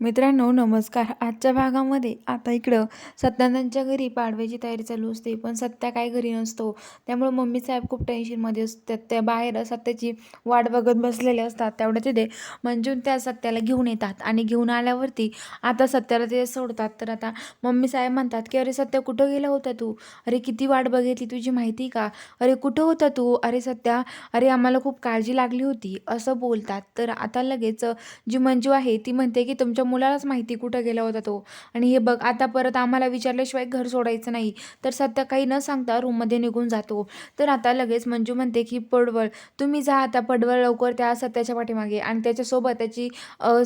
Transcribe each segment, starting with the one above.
मित्रांनो नमस्कार. आजच्या भागामध्ये आता इकडं सत्यानंदच्या घरी पाडव्याची तयारी चालू असते पण सत्या काय घरी नसतो. त्यामुळे मम्मी साहेब खूप टेन्शनमध्ये असतात. त्या बाहेर सत्याची वाट बघत बसलेले असतात. तेवढ्या तिथे मंजून त्या सत्याला घेऊन येतात आणि घेऊन आल्यावरती आता सत्याला ते सोडतात. तर आता मम्मी साहेब म्हणतात की अरे सत्या कुठं गेला होता तू? अरे किती वाट बघितली तुझी माहिती का? अरे कुठं होता तू? अरे सत्या अरे आम्हाला खूप काळजी लागली होती. असं बोलतात. तर आता लगेच जी मंजू आहे ती म्हणते की तुमच्या मुलालाच माहिती कुठं गेला होता तो. आणि हे बघ आता परत आम्हाला विचारल्याशिवाय घर सोडायचं नाही. तर सध्या काही न सांगता रूममध्ये निघून जातो. तर आता लगेच मंजू म्हणते की पडवळ तुम्ही जा आता पडवळ लवकर त्या सत्याच्या पाठीमागे आणि त्याच्यासोबत त्याची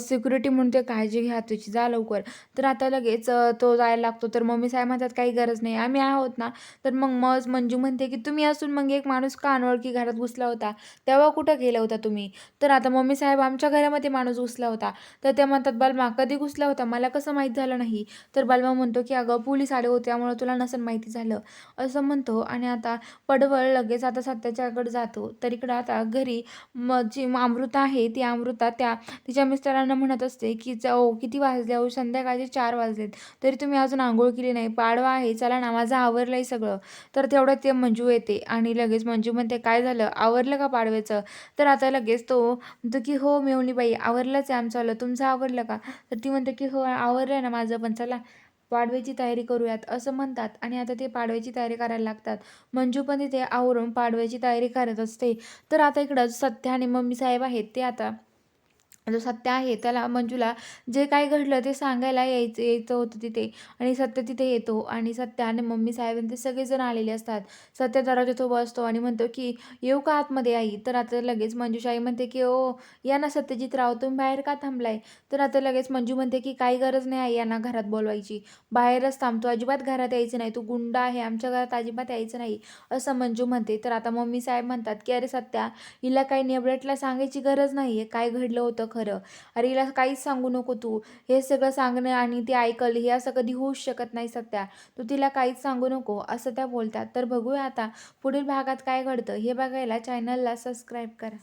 सिक्युरिटी म्हणून ते काळजी घ्या तुझी जा लवकर. तर आता लगेच तो जायला लागतो. तर मम्मी साहेब म्हणतात काही गरज नाही आम्ही आहोत ना. तर मग मग मंजू म्हणते की तुम्ही असून मग एक माणूस का अनोळखी घरात घुसला होता? तेव्हा कुठं गेला होता तुम्ही? तर आता मम्मी साहेब आमच्या घरामध्ये माणूस घुसला होता. तर ते म्हणतात बलमा कधी घुसला होता? मला कसं माहीत झालं नाही. तर बलमा म्हणतो की अगं पोलीस आले होते त्यामुळे तुला नसेल माहिती झालं. असं म्हणतो आणि आता पडवळ लगेच आता सत्याच्याकडे जातो. तर इकडं आता घरी मग जी अमृता आहे ती अमृता त्या तिच्या मिस्टरांना म्हणत असते की जाओ किती वाजले अहो? संध्याकाळचे चार वाजलेत. तरी तुम्ही अजून आंघोळ केली नाही. पाडवा आहे. चला ना माझं आवरलं आहे सगळं. तर तेवढं ते मंजू येते आणि लगेच मंजू म्हणते काय झालं? आवरलं का पाडव्याचं? तर आता लगेच तो म्हणतो की हो मेवणीबाई आवरलंच आहे आमचं आलं. तुमचं आवरलं का? तर ती म्हणते की हो आवरलं आहे ना माझं पण चला पाडव्याची तयारी करूयात असं म्हणतात. आणि आता ते पाडव्याची तयारी करायला लागतात. मंजू पण तिथे आवरून पाडव्याची तयारी करत असते. तर आता इकडं सत्या आणि मम्मी साहेब आहेत ते आता जो सत्य आहे त्याला मंजूला जे काय घडलं ते सांगायला यायचं यायचं होतं तिथे. आणि सत्य तिथे येतो आणि सत्य आणि मम्मी साहेब आणि ते सगळेजण आलेले असतात. सत्य दरवाजा तो बसतो आणि म्हणतो की येऊ का आतमध्ये आई? तर आता लगेच मंजूशाही म्हणते की ओ या ना सत्यजित राव तुम्ही बाहेर का थांबलाय? तर आता लगेच मंजू म्हणते की काही गरज नाही आई यांना घरात बोलवायची. बाहेरच थांबतो. अजिबात घरात यायचं नाही. तू गुंड आहे. आमच्या घरात अजिबात यायचं नाही. असं मंजू म्हणते. तर आता मम्मी साहेब म्हणतात की अरे सत्या हिला काही नेबरेटला सांगायची गरज नाही आहे काय घडलं होतं? खरं. अरे हिला काहीच सांगू नको तू. हे सगळं सांगणं आणि ती ऐकल हे असं कधी होऊच शकत नाही सत्या तू तिला काहीच सांगू नको असं त्या बोलतात. तर बघूया आता पुढील भागात काय घडतं हे बघायला चॅनलला सबस्क्राईब करा.